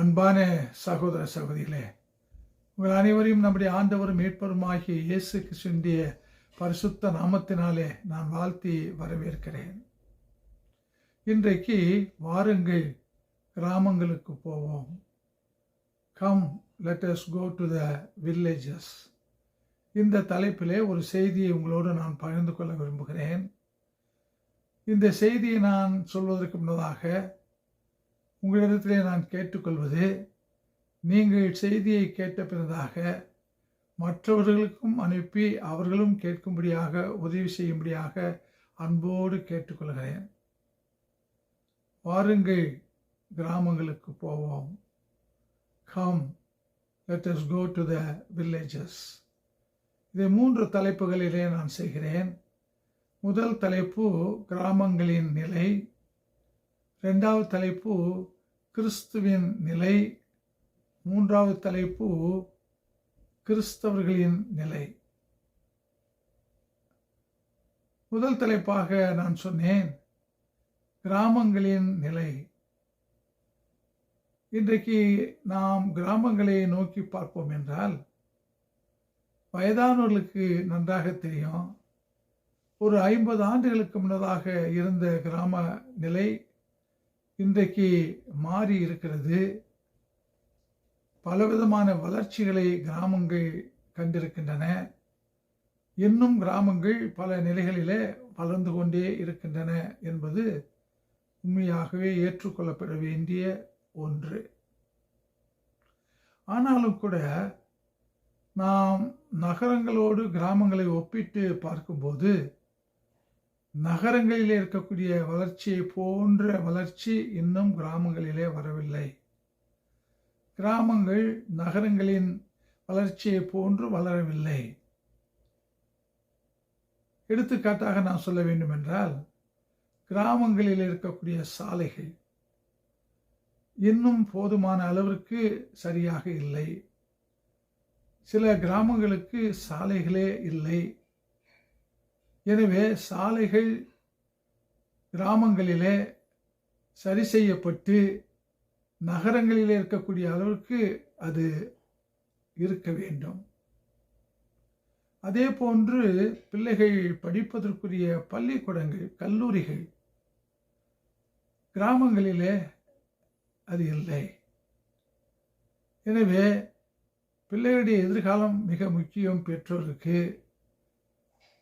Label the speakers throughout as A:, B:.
A: அன்பான சகோதர சகோதரிகளே உங்கள் அனைவரையும் நம்முடைய ஆண்டவரும் மீட்பருமாகிய இயேசு கிருஷ்ணனுடைய பரிசுத்த நாமத்தினாலே நான் வாழ்த்தி வரவேற்கிறேன். இன்றைக்கு வாருங்கள் கிராமங்களுக்கு போவோம். Come let go to the villages இந்த தலைப்பிலே ஒரு செய்தியை உங்களோடு நான் பகிர்ந்து கொள்ள விரும்புகிறேன். இந்த செய்தியை நான் சொல்வதற்கு முன்னதாக உங்களிடத்திலே நான் கேட்டுக்கொள்வது நீங்கள் செய்தியை கேட்ட பிறதாக மற்றவர்களுக்கும் அனுப்பி அவர்களும் கேட்கும்படியாக உதவி செய்யும்படியாக அன்போடு கேட்டுக்கொள்கிறேன். வாருங்கள் கிராமங்களுக்கு போவோம். Come let us go to the villages இதை மூன்று தலைப்புகளிலே நான் செய்கிறேன். முதல் தலைப்பு கிராமங்களின் நிலை. ரெண்டாவது தலைப்பு கிறிஸ்துவின் நிலை மூன்றாவது தலைப்பு கிறிஸ்தவர்களின் நிலை. முதல் தலைப்பாக நான் சொன்னேன் கிராமங்களின் நிலை. இன்றைக்கு நாம் கிராமங்களை நோக்கி பார்ப்போம் என்றால் வயதானவர்களுக்கு நன்றாக தெரியும். ஒரு ஐம்பது ஆண்டுகளுக்கு முன்னதாக இருந்த கிராம நிலை இன்றைக்கு மாறி இருக்கிறது. பலவிதமான வளர்ச்சிகளை கிராமங்கள் கண்டிருக்கின்றன. இன்னும் கிராமங்கள் பல நிலைகளிலே வளர்ந்து கொண்டே இருக்கின்றன என்பது உண்மையாகவே ஏற்றுக்கொள்ளப்பட வேண்டிய ஒன்று. ஆனாலும் கூட நாம் நகரங்களோடு கிராமங்களை ஒப்பிட்டு பார்க்கும்போது நகரங்களில் இருக்கக்கூடிய வளர்ச்சியை போன்ற வளர்ச்சி இன்னும் கிராமங்களிலே வரவில்லை. கிராமங்கள் நகரங்களின் வளர்ச்சியை போன்று வளரவில்லை. எடுத்துக்காட்டாக நான் சொல்ல வேண்டும் என்றால் கிராமங்களில் இருக்கக்கூடிய சாலைகள் இன்னும் போதுமான அளவிற்கு சரியாக இல்லை. சில கிராமங்களுக்கு சாலைகளே இல்லை. எனவே சாலைகள் கிராமங்களிலே சரி செய்யப்பட்டு நகரங்களிலே இருக்கக்கூடிய அளவிற்கு அது இருக்க வேண்டும். அதே போன்று பிள்ளைகள் படிப்பதற்குரிய பள்ளிக்கூடங்கள் கல்லூரிகள் கிராமங்களிலே அது இல்லை. எனவே பிள்ளைகளுடைய எதிர்காலம் மிக முக்கியம் பெற்றோருக்கு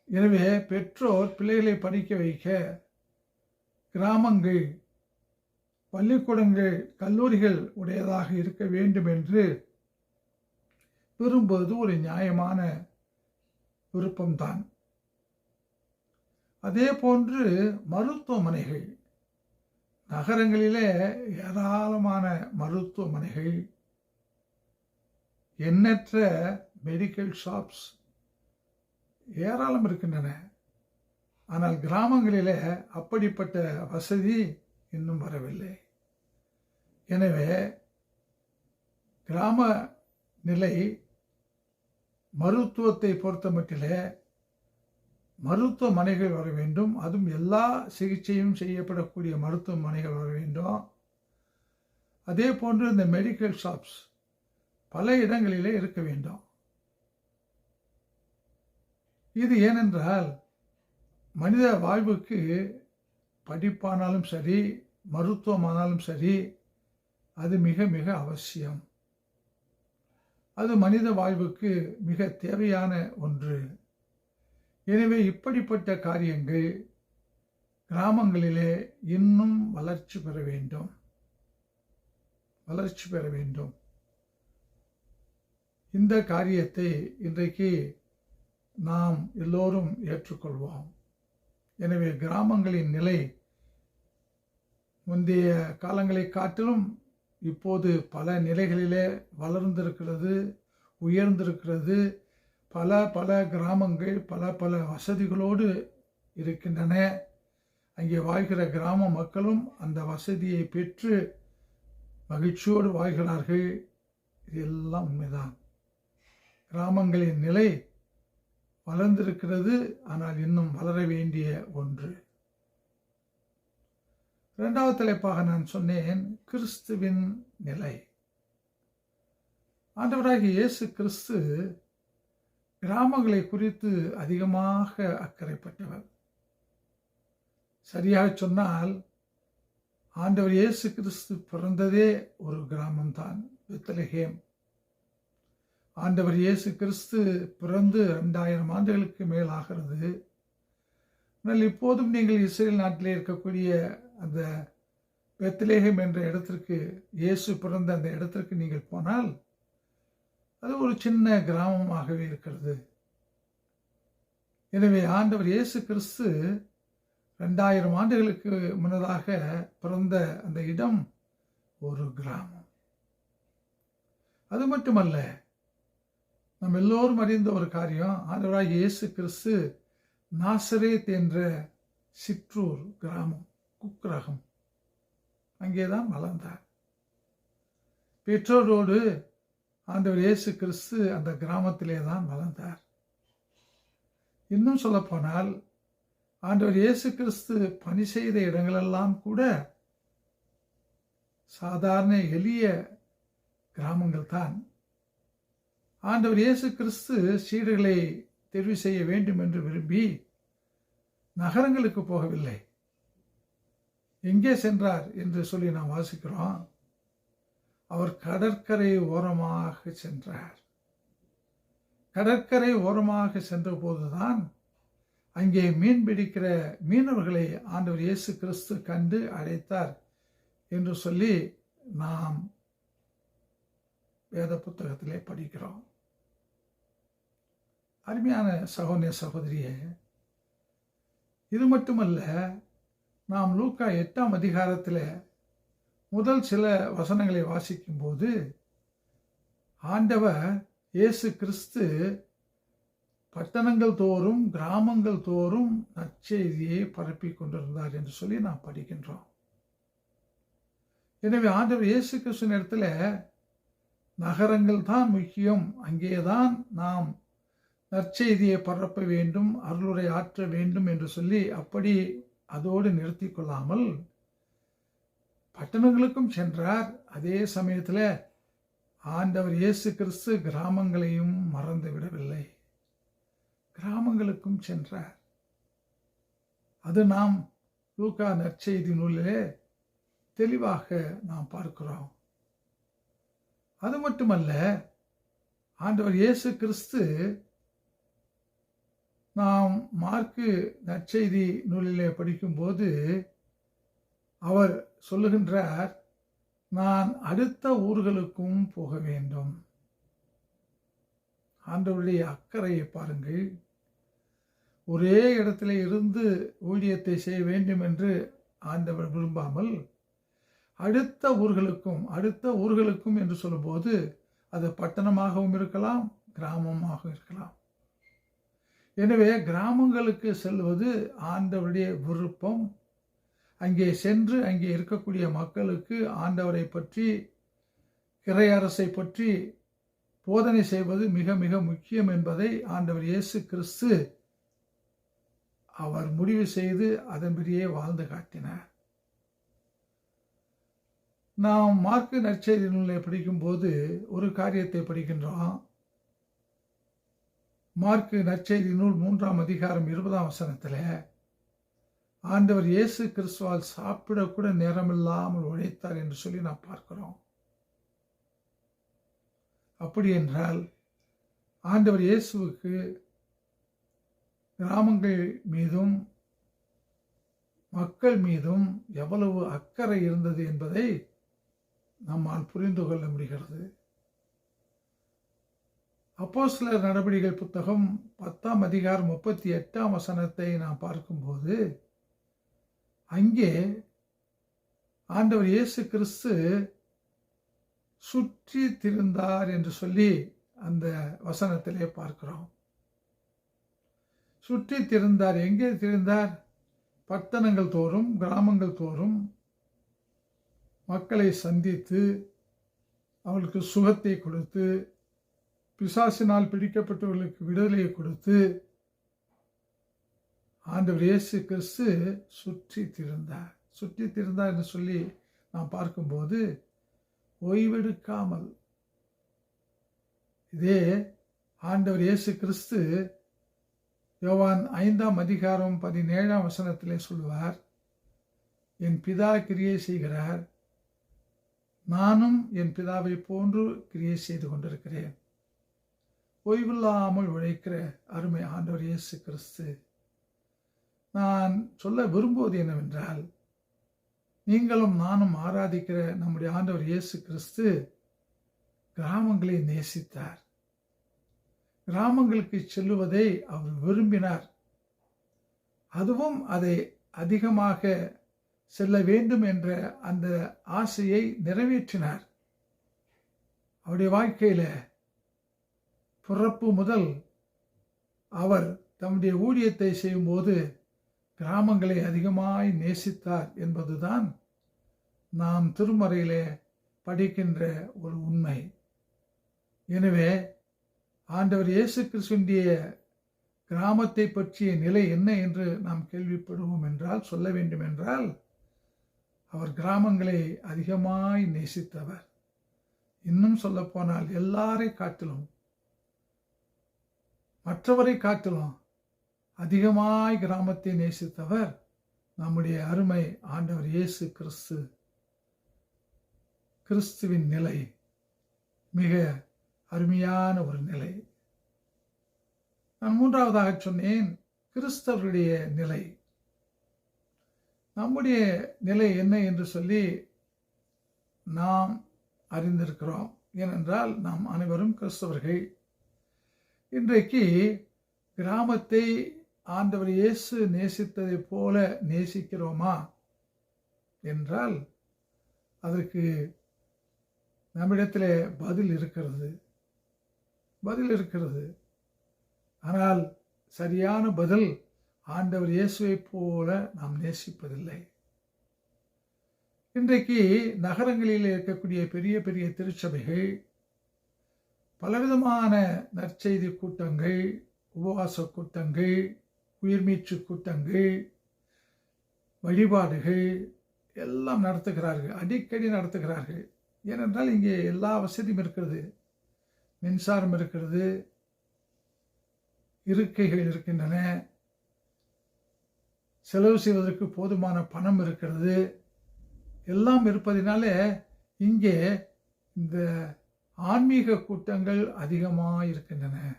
A: எனவே பெற்றோர் பிள்ளைகளை படிக்க வைக்க கிராமங்கள் பள்ளிக்கூடங்கள் கல்லூரிகள் உடையதாக இருக்க வேண்டும் என்று விரும்புவது ஒரு நியாயமான விருப்பம்தான். அதே போன்று மருத்துவமனைகள் நகரங்களிலே ஏராளமான மருத்துவமனைகள் எண்ணற்ற மெடிக்கல் ஷாப்ஸ் ஏராளம் இருக்கின்றன. ஆனால் கிராமங்களிலே அப்படிப்பட்ட வசதி இன்னும் வரவில்லை. எனவே கிராம நிலை மருத்துவத்தை பொறுத்தமட்டிலே மருத்துவமனைகள் வர வேண்டும். அதுவும் எல்லா சிகிச்சையும் செய்யப்படக்கூடிய மருத்துவமனைகள் வர வேண்டும். அதே போன்று இந்த மெடிக்கல் ஷாப்ஸ் பல இடங்களிலே இருக்க வேண்டும். இது ஏனென்றால் மனித வாழ்வுக்கு படிப்பானாலும் சரி மருத்துவமானாலும் சரி அது மிக மிக அவசியம். அது மனித வாழ்வுக்கு மிக தேவையான ஒன்று. எனவே இப்படிப்பட்ட காரியங்கள் கிராமங்களிலே இன்னும் வளர்ச்சி பெற வேண்டும். வளர்ச்சி பெற வேண்டும். இந்த காரியத்தை இன்றைக்கு நாம் எல்லோரும் ஏற்றுக்கொள்வோம். எனவே கிராமங்களின் நிலை முந்தைய காலங்களை காட்டிலும் இப்போது பல நிலைகளிலே வளர்ந்திருக்கிறது உயர்ந்திருக்கிறது. பல பல கிராமங்கள் பல பல வசதிகளோடு இருக்கின்றன. அங்கே வாழ்கிற கிராம மக்களும் அந்த வசதியை பெற்று மகிழ்ச்சியோடு வாழ்கிறார்கள். இது எல்லாம் உண்மைதான். கிராமங்களின் நிலை வளர்ந்திருக்கிறது ஆனால் இன்னும் வளர வேண்டிய ஒன்று. இரண்டாவது தலைப்பாக நான் சொன்னேன் கிறிஸ்துவின் நிலை. ஆண்டவராகிய இயேசு கிறிஸ்து கிராமங்களை குறித்து அதிகமாக அக்கறைப்பட்டவர் சரியாக சொன்னால் ஆண்டவர் இயேசு கிறிஸ்து பிறந்ததே ஒரு கிராமம்தான் வித்தலகேம் ஆண்டவர் இயேசு கிறிஸ்து பிறந்து ரெண்டாயிரம் ஆண்டுகளுக்கு மேல் ஆகிறது ஆனால் இப்போதும் நீங்கள் இஸ்ரேல் நாட்டிலே இருக்கக்கூடிய அந்த பெத்திலேகம் என்ற இடத்திற்கு இயேசு பிறந்த அந்த இடத்திற்கு நீங்கள் போனால் அது ஒரு சின்ன கிராமமாகவே இருக்கிறது. எனவே ஆண்டவர் இயேசு கிறிஸ்து ரெண்டாயிரம் ஆண்டுகளுக்கு முன்னதாக பிறந்த அந்த இடம் ஒரு கிராமம். அது மட்டுமல்ல நம்ம எல்லோரும் அறிந்த ஒரு காரியம் ஆண்டவராக இயேசு கிறிஸ்து நாசரேத் என்ற சிற்றூர் கிராமம் குக்கிரகம். அங்கேதான் வளர்ந்தார். பெற்றோரோடு ஆண்டவர் இயேசு கிறிஸ்து அந்த கிராமத்திலே தான் வளர்ந்தார். இன்னும் சொல்லப்போனால் ஆண்டவர் இயேசு கிறிஸ்து பணி செய்த இடங்களெல்லாம் கூட சாதாரண எளிய கிராமங்கள் தான் ஆண்டவர் இயேசு கிறிஸ்து சீடுகளை தெரிவு செய்ய வேண்டும் என்று விரும்பி நகரங்களுக்கு போகவில்லை. எங்கே சென்றார் என்று சொல்லி நாம் வாசிக்கிறோம். அவர் கடற்கரை ஓரமாக சென்றார். கடற்கரை ஓரமாக சென்ற போதுதான் அங்கே மீன் பிடிக்கிற மீனவர்களை ஆண்டவர் இயேசு கிறிஸ்து கண்டு அழைத்தார் என்று சொல்லி நாம் வேத புத்தகத்திலே படிக்கிறோம். அருமையான சகோதரிய சகோதரியே இது மட்டுமல்ல நாம் லூக்கா எட்டாம் அதிகாரத்தில் முதல் சில வசனங்களை வாசிக்கும்போது ஆண்டவர் இயேசு கிறிஸ்து பட்டணங்கள் தோறும் கிராமங்கள் தோறும் நற்செய்தியை பரப்பி கொண்டிருந்தார் என்று சொல்லி நாம் படிக்கின்றோம். எனவே ஆண்டவர் இயேசு கிறிஸ்து நேரத்தில் நகரங்கள் தான் முக்கியம் அங்கேதான் நாம் நற்செய்தியை பரப்ப வேண்டும் அருளுரை ஆற்ற வேண்டும் என்று சொல்லி அப்படி அதோடு நிறுத்தி கொள்ளாமல் பட்டணங்களுக்கும் சென்றார். அதே சமயத்தில் ஆண்டவர் இயேசு கிறிஸ்து கிராமங்களையும் மறந்து விடவில்லை. கிராமங்களுக்கும் சென்றார். அது நாம் லூகா நற்செய்தி நூலிலே தெளிவாக நாம் பார்க்கிறோம். அது மட்டுமல்ல ஆண்டவர் இயேசு கிறிஸ்து நாம் மார்க்கு நற்செய்தி நூலிலே படிக்கும்போது அவர் சொல்லுகின்றார் நான் அடுத்த ஊர்களுக்கும் போக வேண்டும். ஆண்டவருடைய அக்கறையை பாருங்கள். ஒரே இடத்துல இருந்து ஊழியத்தை செய்ய வேண்டும் என்று ஆண்டவர் விரும்பாமல் அடுத்த ஊர்களுக்கும் அடுத்த ஊர்களுக்கும் என்று சொல்லும்போது அது பட்டணமாகவும் இருக்கலாம் கிராமமாகவும் இருக்கலாம். எனவே கிராமங்களுக்கு செல்வது ஆண்டவருடைய விருப்பம். அங்கே சென்று அங்கே இருக்கக்கூடிய மக்களுக்கு ஆண்டவரை பற்றி இறையரசை பற்றி போதனை செய்வது மிக மிக முக்கியம் என்பதை ஆண்டவர் இயேசு கிறிஸ்து அவர் முடிவு செய்து அதன்படியே வாழ்ந்து காட்டினார். நாம் மார்க்கு நற்செய்தி நூலை படிக்கும்போது ஒரு காரியத்தை படிக்கின்றோம். மார்க்கு நற்செய்தி நூல் மூன்றாம் அதிகாரம் இருபதாம் வசனத்தில் ஆண்டவர் இயேசு கிறிஸ்துவால் சாப்பிடக்கூட நேரமில்லாமல் உழைத்தார் என்று சொல்லி நாம் பார்க்கிறோம். அப்படி என்றால் ஆண்டவர் இயேசுவுக்கு கிராமங்கள் மீதும் மக்கள் மீதும் எவ்வளவு அக்கறை இருந்தது என்பதை நம்மால் புரிந்து கொள்ள முடிகிறது. அப்போ சில நடவடிக்கைகள் புத்தகம் பத்தாம் அதிகாரம் முப்பத்தி எட்டாம் வசனத்தை நாம் பார்க்கும்போது அங்கே ஆண்டவர் இயேசு கிறிஸ்து சுற்றி திருந்தார் என்று சொல்லி அந்த வசனத்திலே பார்க்கிறோம். சுற்றி திருந்தார் எங்கே திருந்தார்? பட்டணங்கள் தோறும் கிராமங்கள் தோறும் மக்களை சந்தித்து அவளுக்கு சுகத்தை கொடுத்து பிசாசினால் பிடிக்கப்பட்டவர்களுக்கு விடுதலையை கொடுத்து ஆண்டவர் இயேசு கிறிஸ்து சுற்றி திருந்தார் சுற்றி திருந்தார் என்று சொல்லி நாம் பார்க்கும்போது ஓய்வெடுக்காமல் இதே ஆண்டவர் இயேசு கிறிஸ்து யோவான் ஐந்தாம் அதிகாரம் பதினேழாம் வசனத்திலே சொல்வார் என் பிதா கிரியை செய்கிறார். நானும் என் பிதாவை போன்று கிரியை செய்து கொண்டிருக்கிறேன். ஓய்வில்லாமல் உழைக்கிற அருமை ஆண்டவர் இயேசு கிறிஸ்து நான் சொல்ல விரும்புவது என்னவென்றால் நீங்களும் நானும் ஆராதிக்கிற நம்முடைய ஆண்டவர் இயேசு கிறிஸ்து கிராமங்களை நேசித்தார். கிராமங்களுக்கு செல்லுவதை அவர் விரும்பினார். அதுவும் அதை அதிகமாக செல்ல வேண்டும் என்ற அந்த ஆசையை நிறைவேற்றினார். அவருடைய வாழ்க்கையில பிறப்பு முதல் அவர் தம்முடைய ஊழியத்தை செய்யும்போது கிராமங்களை அதிகமாய் நேசித்தார் என்பதுதான் நாம் திருமறையிலே படிக்கின்ற ஒரு உண்மை. எனவே ஆண்டவர் இயேசு கிறிஸ்துடைய கிராமத்தை பற்றிய நிலை என்ன என்று நாம் கேள்விப்படுவோம் என்றால் சொல்ல வேண்டும் என்றால் அவர் கிராமங்களை அதிகமாய் நேசித்தவர். இன்னும் சொல்லப்போனால் எல்லாரை காட்டிலும் மற்றவரை காட்டிலும் அதிகமாய் கிராமத்தை நேசித்தவர் நம்முடைய அருமை ஆண்டவர் இயேசு கிறிஸ்து. கிறிஸ்துவின் நிலை மிக அருமையான ஒரு நிலை. நான் மூன்றாவதாக சொன்னேன் கிறிஸ்தவருடைய நிலை. நம்முடைய நிலை என்ன என்று சொல்லி நாம் அறிந்திருக்கிறோம். ஏனென்றால் நாம் அனைவரும் கிறிஸ்தவர்கள். இன்றைக்கு கிராமத்தை ஆண்டவர் இயேசு நேசித்ததைப் போல நேசிக்கிறோமா என்றால் அதற்கு நம்மிடத்தில் பதில் இருக்கிறது. பதில் இருக்கிறது. ஆனால் சரியான பதில் ஆண்டவர் இயேசுவை போல நாம் நேசிப்பதில்லை. இன்றைக்கு நகரங்களில் இருக்கக்கூடிய பெரிய பெரிய திருச்சபைகள் பலவிதமான நற்செய்தி கூட்டங்கள் உபவாச கூட்டங்கள் உயிர்மீச்சு கூட்டங்கள் வழிபாடுகள் எல்லாம் நடத்துகிறார்கள் அடிக்கடி நடத்துகிறார்கள். ஏனென்றால் இங்கே எல்லா வசதியும் இருக்கிறது. மின்சாரம் இருக்கிறது இருக்கைகள் இருக்கின்றன செலவு செய்வதற்கு போதுமான பணம் இருக்கிறது. எல்லாம் இருப்பதினாலே இங்கே இந்த ஆன்மீக கூட்டங்கள் அதிகமாக இருக்கின்றன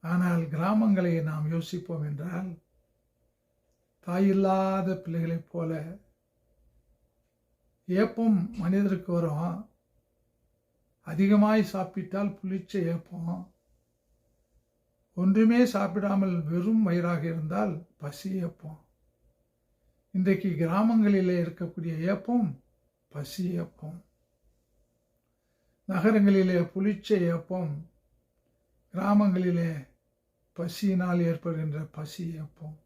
A: ஆனால் கிராமங்களை நாம் யோசிப்போம் என்றால் தாயில்லாத பிள்ளைகளைப் போல ஏப்பம் மனிதருக்கு வரும். அதிகமாய் சாப்பிட்டால் புளிச்ச ஏப்பம். ஒன்றுமே சாப்பிடாமல் வெறும் வயிறாக இருந்தால் பசி ஏப்பம். இன்றைக்கு கிராமங்களிலே இருக்கக்கூடிய ஏப்பம் பசி ஏப்பம். நகரங்களிலே புளிச்ச ஏப்பம் கிராமங்களிலே பசியினால் ஏற்படுகின்ற பசி ஏப்பம்.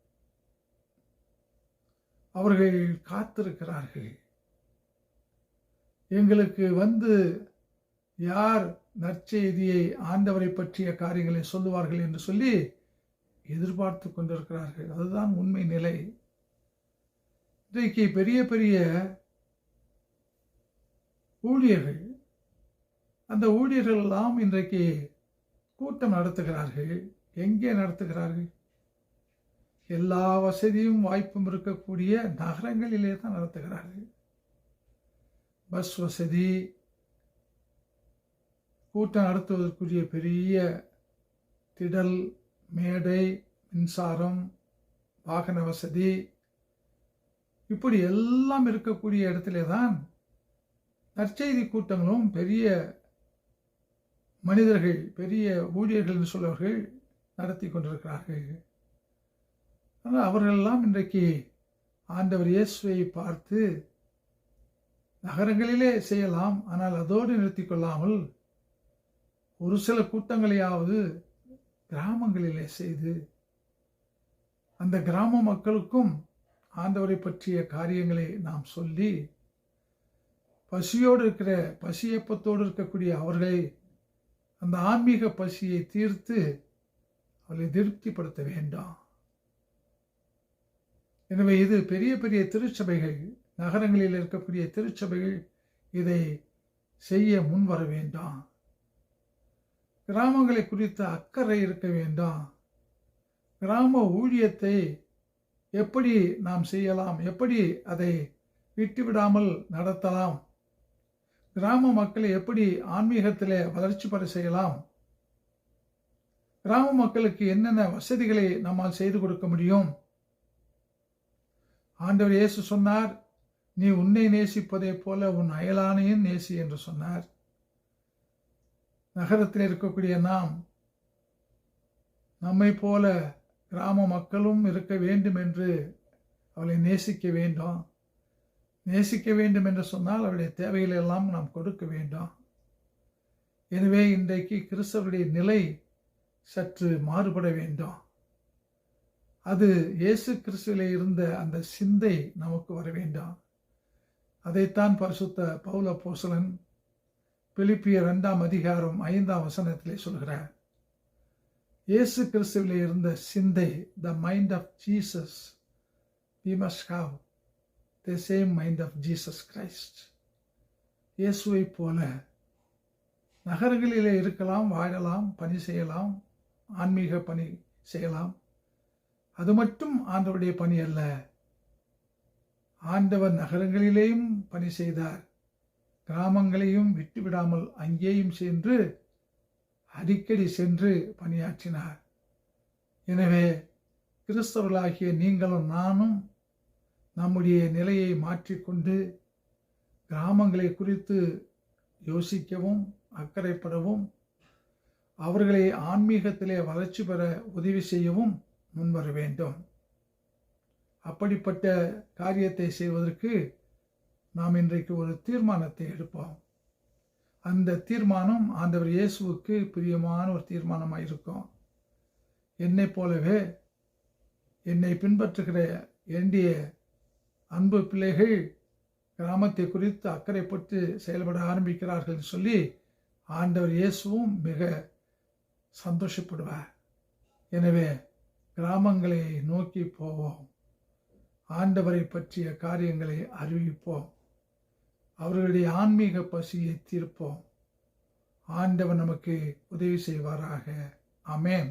A: அவர்கள் காத்திருக்கிறார்கள். எங்களுக்கு வந்து யார் நற்செய்தியை ஆண்டவரை பற்றிய காரியங்களை சொல்லுவார்கள் என்று சொல்லி எதிர்பார்த்து கொண்டிருக்கிறார்கள். அதுதான் உண்மை நிலை. இன்றைக்கு பெரிய பெரிய ஊழியர்கள் அந்த ஊழியர்கள் எல்லாம் இன்றைக்கு கூட்டம் நடத்துகிறார்கள். எங்கே நடத்துகிறார்கள்? எல்லா வசதியும் வாய்ப்பும் இருக்கக்கூடிய நகரங்களிலே தான் நடத்துகிறார்கள். பஸ் வசதி கூட்டம் நடத்துவதற்குரிய பெரிய திடல் மேடை மின்சாரம் வாகன வசதி இப்படி எல்லாம் இருக்கக்கூடிய இடத்துல தான் நற்செய்தி கூட்டங்களும் பெரிய மனிதர்கள் பெரிய ஊழியர்கள் என்று சொல்லவர்கள் நடத்தி கொண்டிருக்கிறார்கள். ஆனால் அவர்களெல்லாம் இன்றைக்கு ஆண்டவர் இயேசுவை பார்த்து நகரங்களிலே செய்யலாம் ஆனால் அதோடு நிறுத்தி கொள்ளாமல் ஒரு சில கூட்டங்களையாவது கிராமங்களிலே செய்து அந்த கிராம மக்களுக்கும் ஆண்டவரை பற்றிய காரியங்களை நாம் சொல்லி பசியோடு இருக்கிற பசியப்பத்தோடு இருக்கக்கூடிய அவர்களை அந்த ஆன்மீக பசியை தீர்த்து அவளை திருப்திப்படுத்த வேண்டாம். எனவே இது பெரிய பெரிய திருச்சபைகள் நகரங்களில் இருக்கக்கூடிய திருச்சபைகள் இதை செய்ய முன்வர வேண்டாம். கிராமங்களை குறித்த அக்கறை இருக்க வேண்டாம். கிராம ஊழியத்தை எப்படி நாம் செய்யலாம்? எப்படி அதை விட்டுவிடாமல் நடத்தலாம்? கிராம மக்களை எப்படி ஆன்மீகத்திலே வளர்ச்சி பெற செய்யலாம்? கிராம மக்களுக்கு என்னென்ன வசதிகளை நம்மால் செய்து கொடுக்க முடியும்? ஆண்டவர் இயேசு சொன்னார் நீ உன்னை நேசிப்பதைப் போல உன் அயலானையும் நேசி என்று சொன்னார். நகரத்தில் இருக்கக்கூடிய நாம் நம்மை போல கிராம மக்களும் இருக்க வேண்டும் என்று அவளை நேசிக்க வேண்டும். நேசிக்க வேண்டும் என்று சொன்னால் அவருடைய தேவைகளை எல்லாம் நாம் கொடுக்க வேண்டும். எனவே இன்றைக்கு கிறிஸ்தவருடைய நிலை சற்று மாறுபட வேண்டும். அது இயேசு கிறிஸ்துவிலே இருந்த அந்த சிந்தை நமக்கு வர வேண்டும். அதைத்தான் பரிசுத்த பௌல போசலன் பிலிப்பிய ரெண்டாம் அதிகாரம் ஐந்தாம் வசனத்திலே சொல்கிறார். இயேசு கிறிஸ்துவிலே இருந்த சிந்தை the mind of Jesus we must have the same mind of Jesus Christ இயேசுவை போல நகரங்களிலே இருக்கலாம் வாழலாம் பணி செய்யலாம் ஆன்மீக பணி செய்யலாம். அது மட்டும் ஆண்டவருடைய பணி அல்ல. ஆண்டவர் நகரங்களிலேயும் பணி செய்தார். கிராமங்களையும் விட்டுவிடாமல் அங்கேயும் சென்று அடிக்கடி சென்று பணியாற்றினார். எனவே கிறிஸ்தவர்களாகிய நீங்களும் நானும் நம்முடைய நிலையை மாற்றிக்கொண்டு கிராமங்களை குறித்து யோசிக்கவும் அக்கறைப்படவும் அவர்களை ஆன்மீகத்திலே வளர்ச்சி பெற உதவி செய்யவும் முன்வர வேண்டும். அப்படிப்பட்ட காரியத்தை செய்வதற்கு நாம் இன்றைக்கு ஒரு தீர்மானத்தை எடுப்போம். அந்த தீர்மானம் ஆண்டவர் இயேசுவுக்கு பிரியமான ஒரு தீர்மானமாக இருக்கும். என்னை போலவே என்னை பின்பற்றுகிற வேண்டிய அன்பு பிள்ளைகள் கிராமத்தை குறித்து அக்கறைப்பட்டு செயல்பட ஆரம்பிக்கிறார்கள் சொல்லி ஆண்டவர் இயேசுவும் மிக சந்தோஷப்படுவார். எனவே கிராமங்களை நோக்கி போவோம். ஆண்டவரை பற்றிய காரியங்களை அறிவிப்போம். அவர்களுடைய ஆன்மீக பசியை தீர்ப்போம். ஆண்டவர் நமக்கு உதவி செய்வாராக. அமேன்